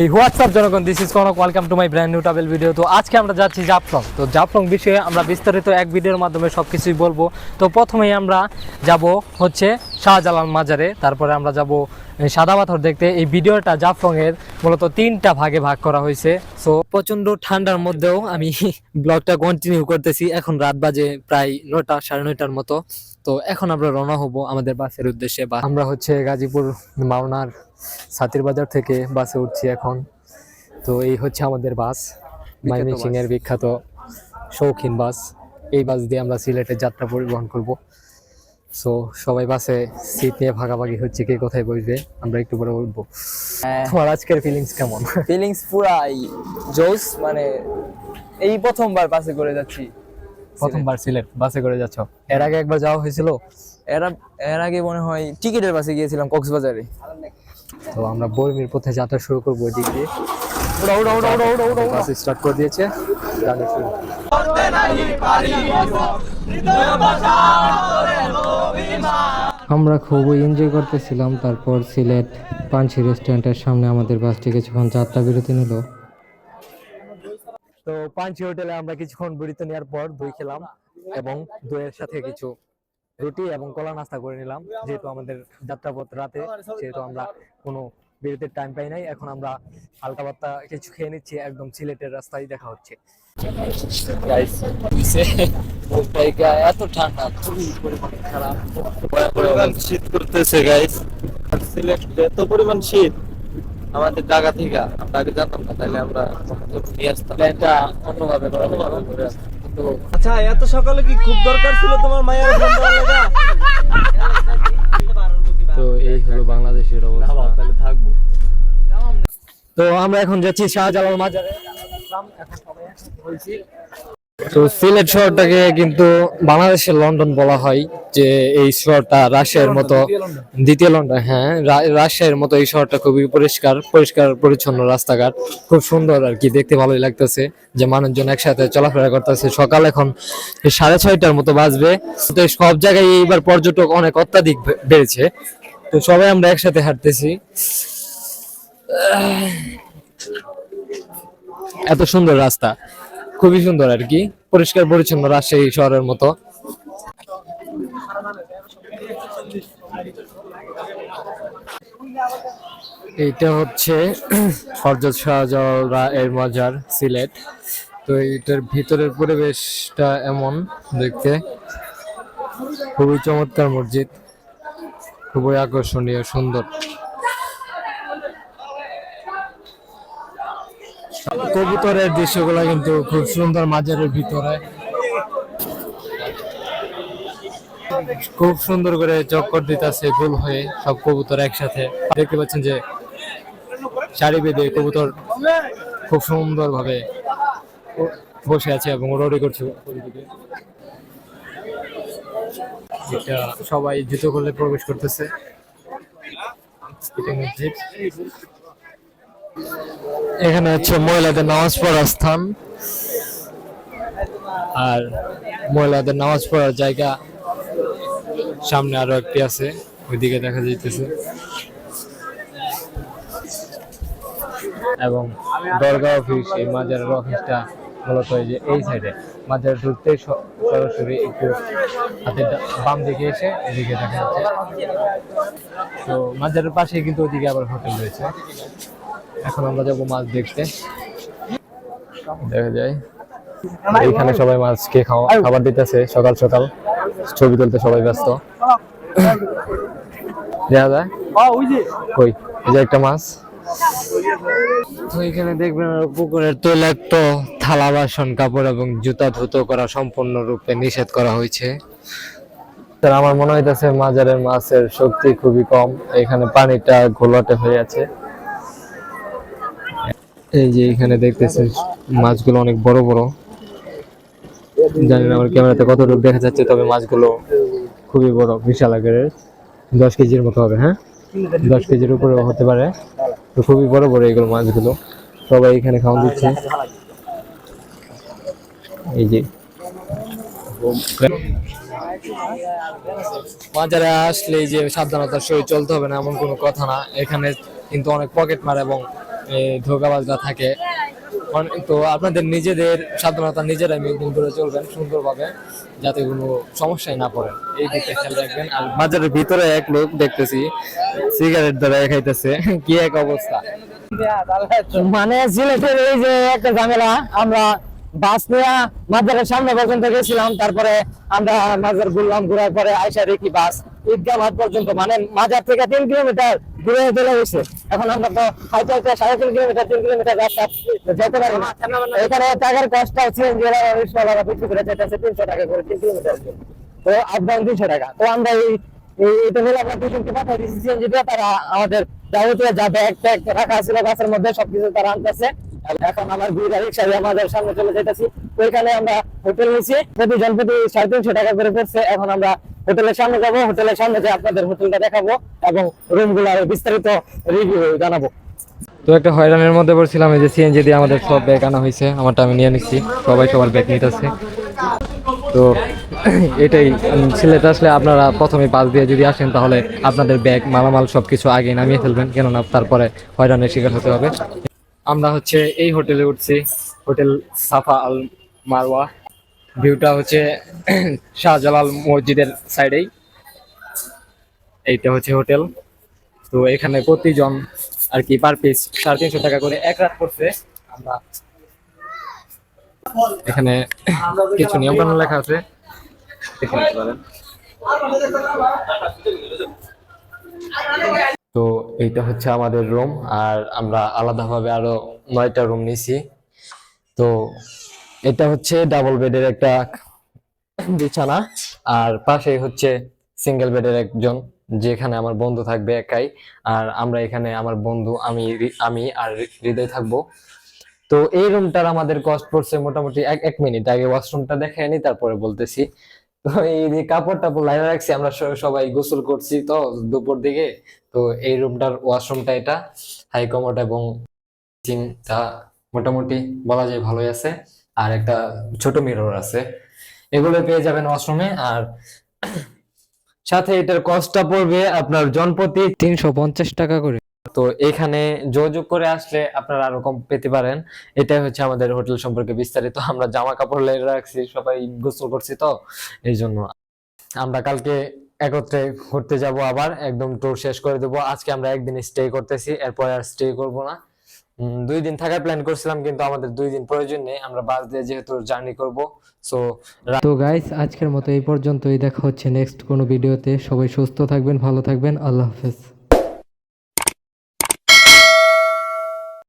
এই হোয়াটসঅ্যাপ জনগণ? This is Kanak welcome to my brand new travel video তো আজকে আমরা যাচ্ছি জাফলং তো জাফলং বিষয়ে আমরা বিস্তারিত এক ভিডিওর মাধ্যমে সব কিছুই বলব। তো প্রথমেই আমরা যাব হচ্ছে শাহজালাল মাজারে তারপরে আমরা যাব সাদা পাথর দেখতে এই ভিডিওটা জাফলং এর মূলত তিনটা ভাগে ভাগ করা হয়েছে। সো প্রচণ্ড ঠান্ডার মধ্যেও আমি ব্লগটা কন্টিনিউ করতেছি। এখন রাত বাজে প্রায় নটা সাড়ে নয়টার মতো। তো এখন আমরা রওনা হব আমাদের বাসের উদ্দেশ্যে বা আমরা হচ্ছে গাজীপুর মাওনার সাতির বাজার থেকে বাসে উঠছি এখন। তো এই হচ্ছে আমাদের বাস। ময়মনসিং এর বিখ্যাত শৌখিন বাস। এই বাস দিয়ে আমরা সিলেটের যাত্রা পরিবহন করব। সো সবাই বাসে সিট নিয়ে ভাগাভাগি হচ্ছে কে কোথায় বসবে আমরা একটু পরে উঠবো তোমার আজকের ফিলিংস কেমন? ফিলিংস পুরাই জোস মানে এই প্রথমবার বাসে করে যাচ্ছি। প্রথমবার সিলেট বাসে করে যাচ্ছ? এর আগে একবার যাওয়া হয়েছিল? এর এর আগে মনে হয় টিকিটের বাসে গিয়েছিলাম কক্সবাজারে। তো আমরা বর্মির পথে যাত্রা শুরু করব ওইদিক দিয়ে। বাস স্টার্ট করে দিয়েছে। শুরু আমরা খুবই এনজয় করতেছিলাম, তারপর সিলেট পাঞ্চি রেস্টুরেন্টের সামনে আমাদের বাসটি কিছুক্ষণ যাত্রা বিরতি নিল। তো পাঞ্চি হোটেলে আমরা কিছুক্ষণ বিরতি নেওয়ার পর দই খেলাম এবং দইয়ের সাথে কিছু রুটি এবং কলা নাস্তা করে নিলাম, যেহেতু আমাদের যাত্রাপথ রাতে, সেহেতু আমরা কোনো বিরতির টাইম পাই নাই। এখন আমরা হালকা পাত্তা কিছু খেয়ে নিচ্ছি। একদম সিলেটের রাস্তায় দেখা হচ্ছে। এত ঠান্ডা খুবই পরিমাণে খারাপ। পরিমাণ শীত করতেছে গাইস সিলেট এত পরিমাণ শীত। আমাদের ঢাকা থেকে আমরা আগে জানতাম না তাহলে আমরা নিয়ে আসতাম। প্ল্যানটা অন্যভাবে। আচ্ছা এত সকালে কি খুব দরকার ছিল তোমার মায়ের এই হলো বাংলাদেশের অবস্থা। তাহলে থাকব। তো আমরা এখন যাচ্ছি শাহজালাল মাজারে। তো সিলেট শহরটাকে কিন্তু বাংলাদেশের লন্ডন বলা হয় যে এই শহরটা রাশিয়ার মতো দ্বিতীয় লন্ডন। হ্যাঁ রা- রাজশাহীর মতো এই শহরটা খুবই পরিষ্কার পরিষ্কার পরিচ্ছন্ন রাস্তাঘাট। খুব সুন্দর আর কি দেখতে ভালোই লাগতেছে যে মানুষজন একসাথে চলাফেরা করতেছে। সকাল এখন সাড়ে ছয়টার মতো বাজবে। তো সব জায়গায় এইবার পর্যটক অনেক অত্যাধিক বেড়েছে। তো সবাই আমরা একসাথে হাঁটতেছি। এত সুন্দর রাস্তা। খুবই সুন্দর আর কি। পরিষ্কার পরিচ্ছন্ন রাজশাহী শহরের মতো। এইটা হচ্ছে হরজত শাহজালাল এর মাজার, সিলেট। তো এটার ভিতরের পরিবেশটা এমন দেখতে। খুবই চমৎকার মসজিদ। খুবই আকর্ষণীয়, সুন্দর। কবুতরের দৃশ্যগুলো কিন্তু খুব সুন্দর মাজারের ভিতরে। খুব সুন্দর করে চক্কর দিতেছে গোল হয়ে সব কবুতর একসাথে। দেখতে পাচ্ছেন যে সারি বেঁধে কবুতর খুব সুন্দর ভাবে বসে আছে এবং রড়ি করছে। এটা সবাই জুতো করলে প্রবেশ করতেছে। এখানে হচ্ছে মহিলাদের নামাজ পড়ার স্থান। আর মহিলাদের নামাজ পড়ার জায়গা সামনে আরও একটি আছে, ওইদিকে দেখা যাইতেছে। এবং দরগা অফিস, এই মাজারের অফিসটা মূলত এই যে এই সাইডে মাজারে ঢুকতে সরাসরি একটু হাতের ডা- বাম দিকে এসে এদিকে দেখা যাচ্ছে। তো মাজারের পাশে কিন্তু ওইদিকে আবার হোটেল রয়েছে। এখন আমরা যাব মাছ দেখতে। দেখা যায়। এইখানে সবাই মাছ মাছকে খাওয়া খাবার দিতেছে সকাল সকাল। ছবি তুলতে সবাই ব্যস্ত। দেখা যায়। এই যে একটা মাছ। তো এখানে দেখবেন পুকুরের তৈলাক্ত থালা বাসন, কাপড় এবং জুতা ধুতো করা সম্পূর্ণরূপে নিষেধ করা হয়েছে। আমার মনে হইতেছে মাজারের মাছের শক্তি খুবই কম, এখানে পানিটা ঘোলাটে হয়ে আছে। এই যে এখানে দেখতেছেন মাছগুলো অনেক বড় বড়। জানি না আমার ক্যামেরাতে কতটুকু দেখা যাচ্ছে, তবে মাছগুলো খুবই বড়, বিশাল আকারের। দশ কেজির মতো হবে হ্যাঁ? দশ কেজির উপরেও হতে পারে। তো খুবই বড় বড় এগুলো মাছগুলো। সবাই এখানে খাওয়া দিচ্ছে। এই যে। বাজারে আসলে যে সাবধানতার সহিত চলতে হবে না, এমন কোনো কথা না। এখানে কিন্তু অনেক পকেট মার এবং ধোকাবাজরা থাকে। তো আপনাদের নিজেদের সাবধানতা নিজেরাই মেনটেন করে চলবেন সুন্দরভাবে, যাতে কোনো সমস্যায় না পড়ে এই দিকটা খেয়াল রাখবেন। আর বাজারের ভিতরে এক লোক দেখতেছি, সিগারেট ধরে খাইতেছে। কি এক অবস্থা? মানে সিলেটের এই যে একটা ঝামেলা, আমরা বাস নিয়ে মাজারের সামনে পর্যন্ত গেছিলাম, তারপরে আমরা মাজার ঘুরলাম ঘুরার পরে আইসা দেখি বাস, ঈদগাহ পর্যন্ত মানে মাজার থেকে তিন কিলোমিটার এখন আমরা তো হাইতে সাড়ে তিন কিলোমিটার তিন কিলোমিটার রাস্তা যেতে পারি এখানে টাকার কষ্ট রিক্সাওয়ালারা বিক্রি করে তিনশো টাকা করে, তিন কিলোমিটার তো টাকা। তো আমরা এই আমরা আমাদের যা ব্যাগ ছিল বাসের মধ্যে সবকিছু তারা আনতেছে। এখন রিক্সা আমাদের সামনে চলে যেতেছি। ওইখানে আমরা হোটেল নিচ্ছি প্রতিজন প্রতি সাড়ে তিনশো টাকা করে পড়ছে এখন আমরা হোটেলের সামনে যাব, হোটেলের সামনে যে আপনাদের হোটেলটা দেখাবো এবং রুমগুলার বিস্তারিত রিভিউ জানাব। তো একটা হয়রানের মধ্যে পড়ছিলাম, এই যে সিএনজি দিয়ে আমাদের সব ব্যাগ আনা হয়েছে, আমারটা আমি নিয়ে নিচ্ছি, সবাই সবার ব্যাগ নিতেছে। তো এটাই সিলেটে আসলে আপনারা প্রথমে পাস দিয়ে যদি আসেন, তাহলে আপনাদের ব্যাগ মালামাল সব কিছু আগে নামিয়ে ফেলবেন, কেননা তারপরে হয়রানের শিকার হতে হবে। আমরা হচ্ছে এই হোটেলে উঠছি, হোটেল সাফা আল মারওয়া। ভিউটা হচ্ছে শাহজালাল মসজিদের সাইডেই। এইটা হচ্ছে হোটেল। তো এখানে প্রতিজন আর কি পার পিস সাড়ে তিনশো টাকা করে এক রাত করছে আমরা এখানে কিছু নিয়ম কানুন লেখা আছে। তো এইটা হচ্ছে আমাদের রুম আর আমরা আলাদাভাবে আরও নয়টা রুম নিছি তো এটা হচ্ছে ডাবল বেডের একটা বিছানা, আর পাশে হচ্ছে সিঙ্গেল বেডের একজন, যেখানে আমার বন্ধু থাকবে একাই, আর আমরা এখানে আমার বন্ধু, আমি আমি আর হৃদয় থাকব। তো এই রুমটার আমাদের কস্ট পড়ছে মোটামুটি এক এক মিনিট আগে ওয়াশরুমটা দেখে নি, তারপরে বলতেছি। তো এই যে কাপড় টাপড় লাইনে রাখছি, আমরা সবাই গোসল করছি তো দুপুর দিকে। তো এই রুমটার ওয়াশরুমটা এটা হাই কমোড এবং মোটামুটি বলা যায় ভালোই আছে। আর একটা ছোট মিরর আছে। এগুলো পেয়ে যাবেন ওয়াশরুমে আর সাথে এটার কস্টটা পড়বে আপনার জনপ্রতি তিনশো পঞ্চাশ টাকা করে। তো এখানে যোগাযোগ করে আসলে আপনারা আরও কম পেতে পারেন। এটাই হচ্ছে আমাদের হোটেল সম্পর্কে বিস্তারিত। আমরা জামা কাপড় লেগে রাখছি, সবাই গোসল করছি তো এই জন্য আমরা কালকে একত্রে ঘুরতে যাব আবার, একদম ট্যুর শেষ করে দেবো। আজকে আমরা একদিন স্টে করতেছি, এরপর আর স্টে করব না। দুই দিন থাকার প্ল্যান করছিলাম, কিন্তু আমাদের দুই দিন প্রয়োজন নেই। আমরা বাস দিয়ে যেহেতু জার্নি করব সো তো গাইস আজকের মতো এই পর্যন্তই। দেখা হচ্ছে নেক্সট কোনো ভিডিওতে সবাই সুস্থ থাকবেন, ভালো থাকবেন। আল্লাহ হাফেজ।